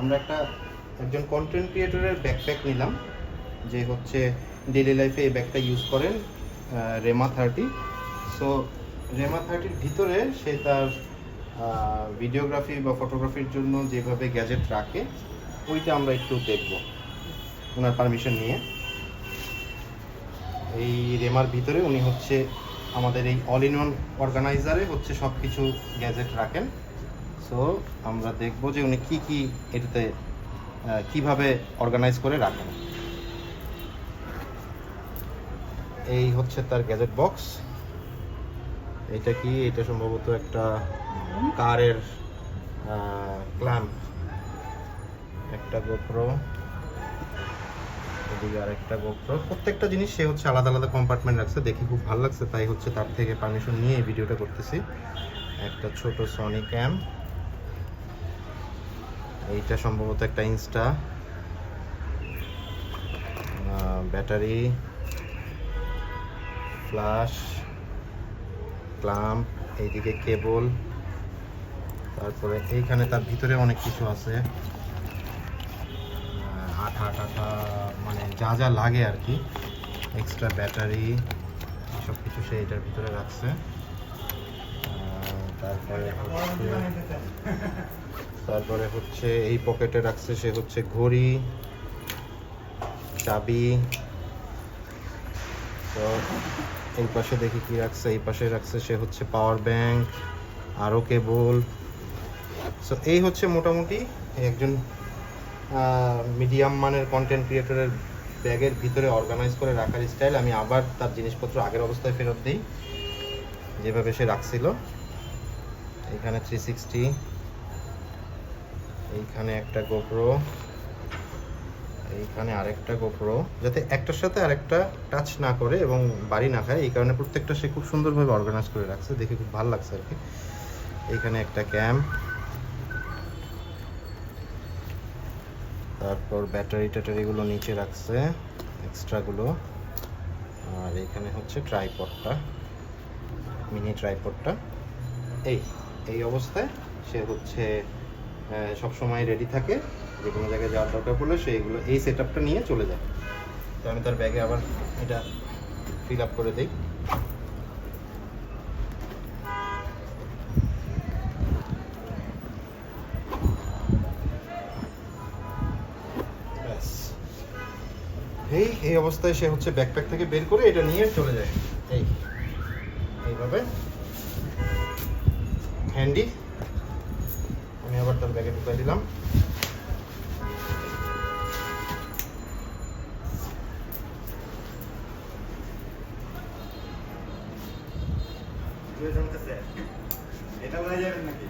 আমরা একটা একজন কন্টেন্ট ক্রিয়েটরের ব্যাকপ্যাক নিলাম, যে হচ্ছে ডেলি লাইফে এই ব্যাগটা ইউজ করেন রেমা থার্টি সো রেমা থার্টির ভিতরে সে তার ভিডিওগ্রাফি বা ফটোগ্রাফির জন্য যেভাবে গ্যাজেট রাখে, ওইটা আমরা একটু দেখব, ওনার পারমিশন নিয়ে। এই রেমার ভিতরে উনি হচ্ছে আমাদের এই অল ইন ওয়ান অর্গানাইজারে হচ্ছে সব কিছু গ্যাজেট রাখেন। সো আমরা দেখব যে উনি কি কি এটাতে কীভাবে অর্গানাইজ করে রাখেন। এই হচ্ছে তার গ্যাজেট বক্স এটা কি? এটা সম্ভবত একটা কারের ক্ল্যাম্প একটা গোপ্রো এদিকে আরেকটা গোপ্রো প্রত্যেকটা জিনিস সে হচ্ছে আলাদা আলাদা কম্পার্টমেন্ট রাখছে। দেখে খুব ভালো লাগছে। তাই হচ্ছে তার থেকে পারমিশন নিয়ে ভিডিওটা করতেছি। একটা ছোট সনি ক্যাম এইটা সম্ভবত একটা ইনস্টা। ব্যাটারি ফ্ল্যাশ ক্লাম্প, এইদিকে কেবল। তারপরে এইখানে তার ভিতরে অনেক কিছু আছে। আঠা টাঠা মানে যা যা লাগে আর কি। এক্সট্রা ব্যাটারি, সব কিছু সে এটার ভিতরে রাখছে। তারপরে তারপরে হচ্ছে এই পকেটে রাখছে সে হচ্ছে ঘড়ি, চাবি। তো এই পাশে দেখি কি রাখছে, এই পাশে রাখছে সে হচ্ছে পাওয়ার ব্যাংক আরও কেবল সো এই হচ্ছে মোটামুটি একজন মিডিয়াম মানের কন্টেন্ট ক্রিয়েটরের ব্যাগের ভিতরে অর্গানাইজ করে রাখার স্টাইল আমি আবার তার জিনিসপত্র আগের অবস্থায় ফেরত দিই, যেভাবে সে রাখছিল। এখানে থ্রি সিক্সটি এইখানে একটা গোপ্রো এইখানে আরেকটা গোপ্রো যাতে একটার সাথে আরেকটা টাচ না করে এবং বাড়ি না খায়। এই কারণে প্রত্যেকটা সে খুব সুন্দরভাবে অর্গানাইজ করে রাখছে। দেখে খুব ভালো লাগছে আর কি। এইখানে একটা ক্যাম্প তারপর ব্যাটারি ট্যাটারিগুলো নিচে রাখছে এক্সট্রাগুলো আর এখানে হচ্ছে ট্রাইপডটা মিনি ট্রাইপডটা এই এই অবস্থায় সে হচ্ছে সবসময় রেডি থাকে, যে কোনো জায়গায় যাওয়ার দরকার পড়লে সে এগুলো এই সেট আপটা নিয়ে চলে যায়। তো আমি তার ব্যাগে আবার এটা ফিল আপ করে দিই। এই এই অবস্থায় সে হচ্ছে ব্যাকপ্যাক থেকে বের করে এটা নিয়ে চলে যায়। এই, এইভাবে। হ্যান্ডি তার ব্যাগে ঢুকাই দিলাম। এটা যাবেন নাকি?